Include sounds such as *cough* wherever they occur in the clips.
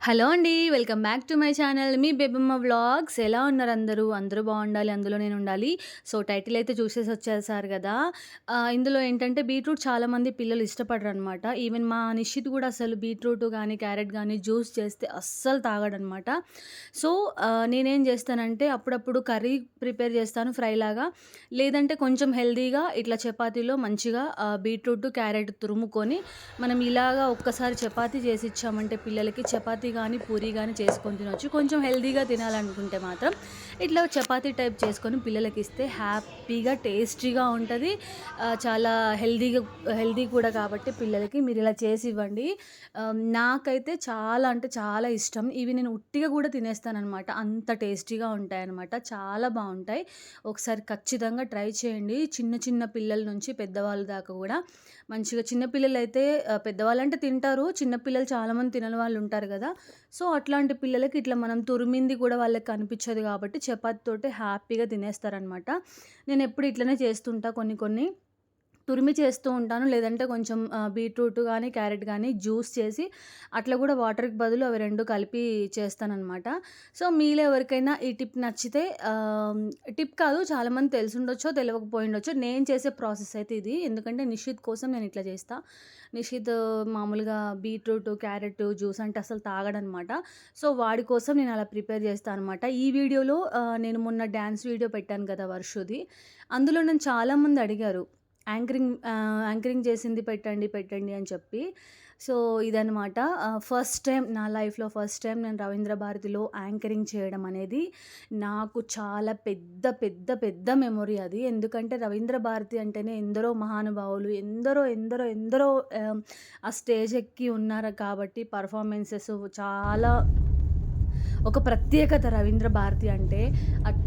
Hello అండి. Welcome back to my channel. Me Bebamma vlogs. ఎలా ఉన్నారు అందరూ? అందరూ బాగుండాలి అందులో నేను ఉండాలి సో, టైటిల్ అయితే చూసేసి వచ్చేసారు కదా ఇందులో ఏంటంటే బీట్రూట్ చాలామంది పిల్లలు ఇష్టపడరు అనమాట ఈవెన్ మా నిషిత్ కూడా అసలు బీట్రూట్ కానీ క్యారెట్ కానీ జ్యూస్ చేస్తే అస్సలు తాగడనమాట. సో, నేనేం చేస్తానంటే అప్పుడప్పుడు కర్రీ ప్రిపేర్ చేస్తాను ఫ్రైలాగా. లేదంటే కొంచెం హెల్దీగా ఇట్లా చపాతీలో మంచిగా బీట్రూట్, క్యారెట్ తురుముకొని మనం ఇలాగా ఒక్కసారి చపాతీ చేసిచ్చామంటే పిల్లలకి చపాతీ గానీ, పూరి కానీ చేసుకొని తినొచ్చు. కొంచెం హెల్దీగా తినాలనుకుంటే మాత్రం ఇట్లా చపాతీ టైప్ చేసుకొని పిల్లలకి ఇస్తే హ్యాపీగా, టేస్టీగా ఉంటుంది చాలా హెల్దీగా హెల్దీ కూడా కాబట్టి పిల్లలకి మీరు ఇలా చేసి ఇవ్వండి నాకైతే చాలా అంటే చాలా ఇష్టం. ఇవి నేను ఉట్టిగా కూడా తినేస్తానమాట అంత టేస్టీగా ఉంటాయన్నమాట చాలా బాగుంటాయి ఒకసారి ఖచ్చితంగా ట్రై చేయండి. చిన్న చిన్న పిల్లల నుంచి పెద్దవాళ్ళ దాకా కూడా మంచిగా చిన్నపిల్లలు అయితే ఆహ్, పెద్దవాళ్ళంటే తింటారు. చిన్నపిల్లలు చాలామంది తినని వాళ్ళు ఉంటారు కదా సో, అట్లాంటి పిల్లలకి ఇట్లా మనం తురిమింది కూడా వాళ్ళకి కనిపించదు కాబట్టి చపాతీతోటే హ్యాపీగా తినేస్తారనమాట. నేను ఎప్పుడు ఇట్లనే చేస్తుంటా కొన్ని కొన్ని. తురిమి చేస్తూ ఉంటాను. లేదంటే కొంచెం బీట్రూట్ కానీ క్యారెట్ కానీ జ్యూస్ చేసి అట్లా కూడా వాటర్‌కి బదులు అవి రెండు కలిపి చేస్తానన్నమాట సో, మీలో ఎవరికైనా ఈ టిప్ నచ్చితే టిప్ కాదు చాలామంది తెలిసుండొచ్చో, తెలవకపోయుండొచ్చు. నేను చేసే ప్రాసెస్ అయితే ఇది. ఎందుకంటే నిషిత్ కోసం నేను ఇట్లా చేస్తా. నిషిత్ మామూలుగా బీట్రూట్, క్యారెట్ జ్యూస్ అంటే అసలు తాగడనమాట. సో, వాడి కోసం నేను అలా ప్రిపేర్ చేస్తాను అనమాట. ఈ వీడియోలో నేను మొన్న డ్యాన్స్ వీడియో పెట్టాను కదా! వర్షుది. అందులో నన్ను చాలామంది అడిగారు. యాంకరింగ్ యాంకరింగ్ చేసింది పెట్టండి, పెట్టండి అని చెప్పి. సో, ఇదనమాట. ఫస్ట్ టైం నా లైఫ్‌లో ఫస్ట్ టైం నేను రవీంద్ర భారతిలో యాంకరింగ్ చేయడం అనేది నాకు చాలా పెద్ద, పెద్ద, పెద్ద మెమొరీ అది. ఎందుకంటే రవీంద్ర భారతి అంటేనే ఎందరో మహానుభావులు, ఎందరో, ఎందరో, ఎందరో ఆ స్టేజ్ ఎక్కి ఉన్నారు కాబట్టి పర్ఫార్మెన్సెస్ చాలా ఒక ప్రత్యేకత రవీంద్ర భారతి అంటే.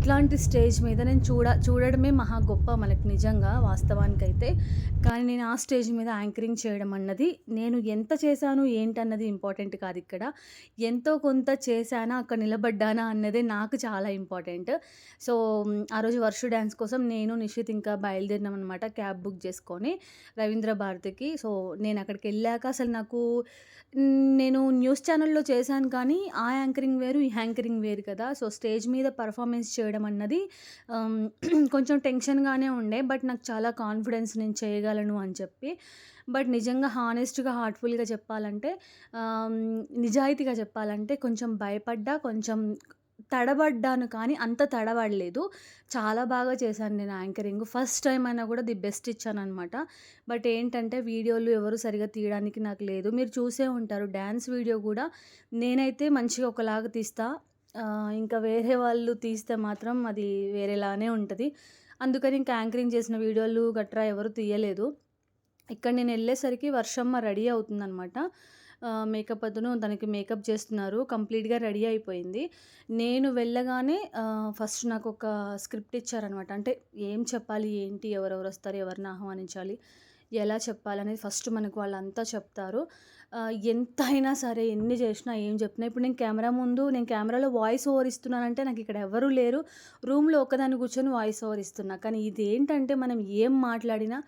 ఇట్లాంటి స్టేజ్ మీద నేను చూడ చూడడమే మహా గొప్ప మనకి నిజంగా వాస్తవానికైతే. కానీ నేను ఆ స్టేజ్ మీద యాంకరింగ్ చేయడం అన్నది నేను ఎంత చేశాను, ఏంటన్నది ఇంపార్టెంట్ కాదు ఇక్కడ ఎంతో కొంత చేశానా, అక్కడ నిలబడ్డానా అన్నదే నాకు చాలా ఇంపార్టెంట్. సో, ఆ రోజు వర్షు డ్యాన్స్ కోసం నేను, నిషిత్ ఇంకా బయలుదేరినామనమాట క్యాబ్ బుక్ చేసుకొని రవీంద్ర భారతికి. సో, నేను అక్కడికి వెళ్ళాక అసలు నాకు నేను న్యూస్ ఛానల్లో చేశాను కానీ ఆ యాంకరింగ్ వేరు, ఈ యాంకరింగ్ వేరు కదా! సో, స్టేజ్ మీద పర్ఫార్మెన్స్ చేయడం అన్నది *clears throat* కొంచెం టెన్షన్‌గానే ఉండే. బట్ నాకు చాలా కాన్ఫిడెన్స్ నేను చేయగలను అని చెప్పి. బట్ నిజంగా హానెస్ట్‌గా, హార్ట్‌ఫుల్‌గా చెప్పాలంటే నిజాయితీగా చెప్పాలంటే కొంచెం భయపడ్డా, కొంచెం తడబడ్డాను కానీ అంత తడబడలేదు. చాలా బాగా చేశాను నేను యాంకరింగ్. ఫస్ట్ టైం అయినా కూడా ది బెస్ట్ ఇచ్చాను అనమాట బట్ ఏంటంటే వీడియోలు ఎవరు సరిగా తీయడానికి నాకు లేదు. మీరు చూసే ఉంటారు డ్యాన్స్ వీడియో కూడా నేనైతే మంచిగా ఒకలాగా తీస్తా. ఇంకా వేరే వాళ్ళు తీస్తే మాత్రం అది వేరేలానే ఉంటుంది అందుకని ఇంకా యాంకరింగ్ చేసిన వీడియోలు గట్రా ఎవరు తీయలేదు. ఇక్కడ నేను వెళ్ళేసరికి వర్షమ్మ రెడీ అవుతుందనమాట. అనమాట మేకప్ అతను తనకి మేకప్ చేస్తున్నారు. కంప్లీట్‌గా రెడీ అయిపోయింది. నేను వెళ్ళగానే ఫస్ట్ నాకు ఒక స్క్రిప్ట్ ఇచ్చారనమాట. అంటే ఏం చెప్పాలి, ఏంటి, ఎవరెవరు వస్తారు ఎవరిని ఆహ్వానించాలి, ఎలా చెప్పాలనేది ఫస్ట్ మనకు వాళ్ళంతా చెప్తారు. ఎంత అయినా సరే, ఎన్ని చేసినా, ఏం చెప్పినా ఇప్పుడు నేను కెమెరా ముందు నేను కెమెరాలో వాయిస్ ఓవర్ ఇస్తున్నానంటే ఇక్కడ ఎవ్వరు లేరు. రూమ్‌లో ఒక్కదాన్ని కూర్చొని వాయిస్ ఓవర్ ఇస్తున్నా. కానీ ఇదేంటంటే మనం ఏం మాట్లాడినా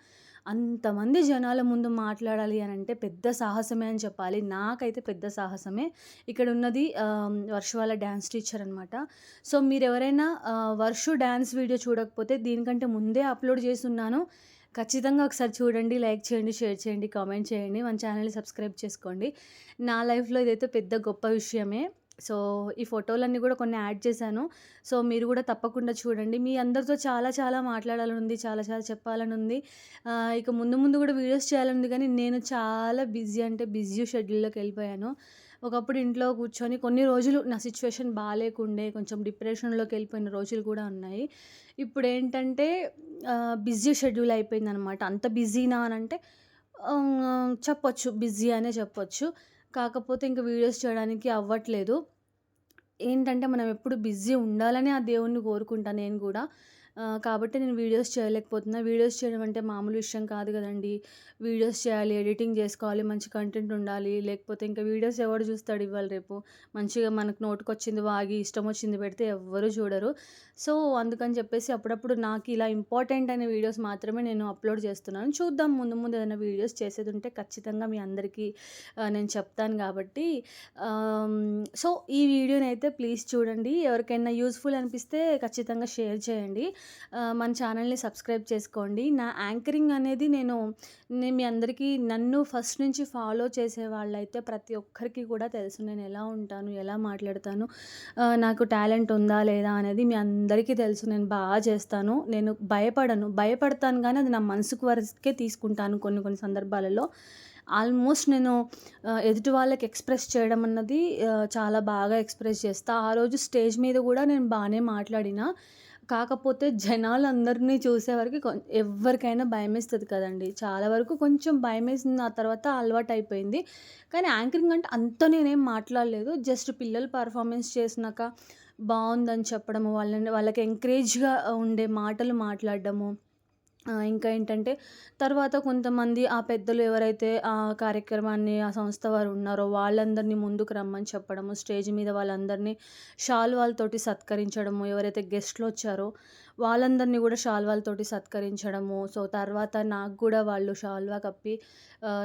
అంతమంది జనాల ముందు మాట్లాడాలి అని అంటే పెద్ద సాహసమే అని చెప్పాలి. నాకైతే పెద్ద సాహసమే. ఇక్కడ ఉన్నది వర్షు డ్యాన్స్ టీచర్ అనమాట. సో, మీరు ఎవరైనా వర్షు డ్యాన్స్ వీడియో చూడకపోతే దీనికంటే ముందే అప్‌లోడ్ చేసున్నాను. ఖచ్చితంగా ఒకసారి చూడండి, లైక్ చేయండి, షేర్ చేయండి, కామెంట్ చేయండి. మన ఛానల్ని సబ్స్క్రైబ్ చేసుకోండి. నా లైఫ్‌లో ఇదైతే పెద్ద గొప్ప విషయమే. సో, ఈ ఫోటోలన్నీ కూడా కొన్ని యాడ్ చేశాను. సో, మీరు కూడా తప్పకుండా చూడండి. మీ అందరితో చాలా చాలా మాట్లాడాలని ఉంది చాలా చాలా చెప్పాలని ఉంది ఇక ముందు ముందు కూడా వీడియోస్ చేయాలని ఉంది కానీ నేను చాలా బిజీ అంటే బిజీ షెడ్యూల్లోకి వెళ్ళిపోయాను ఒకప్పుడు ఇంట్లో కూర్చొని కొన్ని రోజులు నా సిచ్యువేషన్ బాగాలేకుండే కొంచెం డిప్రెషన్లోకి వెళ్ళిపోయిన రోజులు కూడా ఉన్నాయి. ఇప్పుడు ఏంటంటే బిజీ షెడ్యూల్ అయిపోయిందనమాట. అంత బిజీనా అని అంటే చెప్పొచ్చు. బిజీ అనే చెప్పొచ్చు. కాకపోతే ఇంక వీడియోస్ చేయడానికి అవ్వట్లేదు. ఏంటంటే మనం ఎప్పుడు బిజీ ఉండాలని ఆ దేవుడిని కోరుకుంటా నేను కూడా కాబట్టి నేను వీడియోస్ చేయలేకపోతున్నా. వీడియోస్ చేయడం అంటే మామూలు విషయం కాదు కదండి వీడియోస్ చేయాలి, ఎడిటింగ్ చేసుకోవాలి మంచి కంటెంట్ ఉండాలి. లేకపోతే ఇంకా వీడియోస్ ఎవరు చూస్తాడు ఇవాళ రేపు. మంచిగా మనకు నోటికొచ్చింది వాగి, ఇష్టం వచ్చింది పెడితే ఎవ్వరూ చూడరు. సో, అందుకని చెప్పేసి అప్పుడప్పుడు నాకు ఇలా ఇంపార్టెంట్ అయిన వీడియోస్ మాత్రమే నేను అప్‌లోడ్ చేస్తున్నాను. చూద్దాం ముందు ముందు ఏదైనా వీడియోస్ చేసేది ఉంటే ఖచ్చితంగా మీ అందరికీ నేను చెప్తాను కాబట్టి సో, ఈ వీడియోనైతే ప్లీజ్ చూడండి. ఎవరికైనా యూస్ఫుల్ అనిపిస్తే ఖచ్చితంగా షేర్ చేయండి. మన ఛానల్‌ని సబ్స్క్రైబ్ చేసుకోండి. నా యాంకరింగ్ అనేది నేను నేను మీ అందరికీ నన్ను ఫస్ట్ నుంచి ఫాలో చేసే వాళ్ళైతే ప్రతి ఒక్కరికి కూడా తెలుసు. నేను ఎలా ఉంటాను, ఎలా మాట్లాడతాను, నాకు టాలెంట్ ఉందా లేదా అనేది మీ అందరికీ తెలుసు. నేను బాగా చేస్తాను. నేను భయపడను. భయపడతాను కానీ అది నా మనసుకు వరకే తీసుకుంటాను కొన్ని కొన్ని సందర్భాలలో. ఆల్మోస్ట్ నేను ఎదుటి వాళ్ళకి ఎక్స్‌ప్రెస్ చేయడం అన్నది చాలా బాగా ఎక్స్‌ప్రెస్ చేస్తా. ఆ రోజు స్టేజ్ మీద కూడా నేను బాగానే మాట్లాడినా. కాకపోతే జనాలు అందరినీ చూసేవరకి ఎవరికైనా భయం వేస్తుంది కదండి చాలా వరకు కొంచెం భయమేసింది. ఆ తర్వాత అలవాటయిపోయింది. కానీ యాంకరింగ్ అంటే అంత నేనేం మాట్లాడలేదు. జస్ట్ పిల్లలు పర్ఫార్మెన్స్ చేసినాక బాగుందని చెప్పడము, వాళ్ళని వాళ్ళకి ఎంకరేజ్‌గా ఉండే మాటలు మాట్లాడడము. ఇంకా ఏంటంటే తర్వాత కొంతమంది ఆ పెద్దలు ఎవరైతే ఆ కార్యక్రమాన్ని ఆ సంస్థ వారు ఉన్నారో వాళ్ళందరిని ముందుకు రమ్మని చెప్పడము. స్టేజ్ మీద వాళ్ళందరినీ శాలువాలతోటి సత్కరించడము. ఎవరైతే గెస్ట్లు వచ్చారో వాళ్ళందరిని కూడా శాలువాలతోటి సత్కరించడము. సో, తర్వాత నాకు కూడా వాళ్ళు శాలువా కప్పి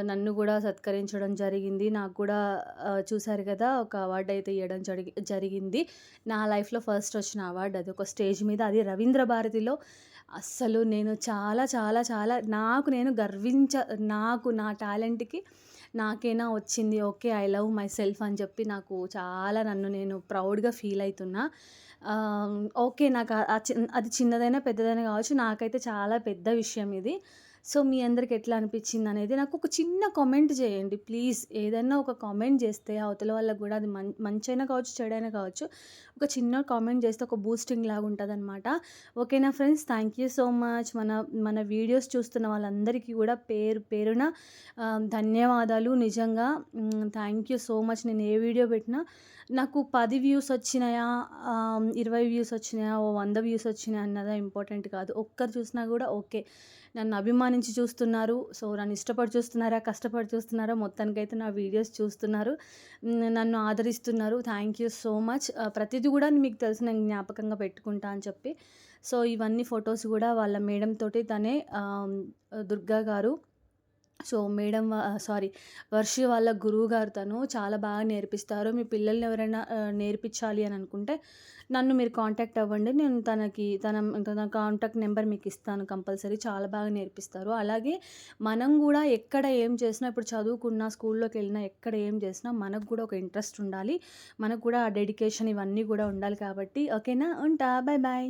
నన్ను కూడా సత్కరించడం జరిగింది. నాకు కూడా చూశారు కదా ఒక అవార్డు అయితే ఇవ్వడం జరిగి జరిగింది. నా లైఫ్‌లో ఫస్ట్ వచ్చిన అవార్డు అది. ఒక స్టేజ్ మీద అది రవీంద్ర భారతిలో అస్సలు నేను చాలా చాలా చాలా నాకు నేను గర్వించ నాకు నా టాలెంట్‌కి నాకేనా వచ్చింది. Okay. I love myself అని చెప్పి నాకు చాలా నన్ను నేను ప్రౌడ్‌గా ఫీల్ అవుతున్నా ఓకే. నాకు అది చిన్నదైనా, పెద్దదైనా కావచ్చు. నాకైతే చాలా పెద్ద విషయం ఇది. సో, మీ అందరికి ఎట్లా అనిపించింది అనేది నాకు ఒక చిన్న కామెంట్ చేయండి ప్లీజ్. ఏదైనా ఒక కామెంట్ చేస్తే అవతల వాళ్ళకి కూడా అది మం మంచైనా కావచ్చు, చెడైనా కావచ్చు. ఒక చిన్న కామెంట్ చేస్తే ఒక బూస్టింగ్ లాగా ఉంటదనమాట. ఓకేనా friends. Thank you so much. మన మన వీడియోస్ చూస్తున్న వాళ్ళందరికీ కూడా పేరు పేరున ధన్యవాదాలు. నిజంగా థ్యాంక్ యూ సో మచ్. నేను ఏ వీడియో పెట్టినా నాకు పది వ్యూస్ వచ్చినాయా, ఇరవై వ్యూస్ వచ్చినాయా, ఓ వంద వ్యూస్ వచ్చినాయా అన్నది ఇంపార్టెంట్ కాదు. ఒక్కరు చూసినా కూడా ఓకే. నన్ను అభిమానించి చూస్తున్నారు. సో, నన్ను ఇష్టపడి చూస్తున్నారా, కష్టపడి చూస్తున్నారా మొత్తానికైతే నా వీడియోస్ చూస్తున్నారు. నన్ను ఆదరిస్తున్నారు. Thank you so much. ప్రతిదీ కూడా మీకు తెలిసి నేను జ్ఞాపకంగా పెట్టుకుంటా అని చెప్పి. సో, ఇవన్నీ ఫొటోస్ కూడా వాళ్ళ మేడం తోటి తనే దుర్గా గారు. సో, మేడం సారీ వర్షి వాళ్ళ గురువు గారు తను. చాలా బాగా నేర్పిస్తారు. మీ పిల్లల్ని ఎవరైనా నేర్పించాలి అని అనుకుంటే నన్ను మీరు కాంటాక్ట్ అవ్వండి. నేను తనకి తన తన కాంటాక్ట్ నెంబర్ మీకు ఇస్తాను కంపల్సరీ. చాలా బాగా నేర్పిస్తారు. అలాగే మనం కూడా ఎక్కడ ఏం చేసినా ఇప్పుడు చదువుకున్నా, స్కూల్లోకెళ్ళినా ఎక్కడ ఏం చేసినా మనకు కూడా ఒక ఇంట్రెస్ట్ ఉండాలి. మనకు కూడా ఆ డెడికేషన్ ఇవన్నీ కూడా ఉండాలి కాబట్టి ఓకేనా. ఉంటా. Bye bye.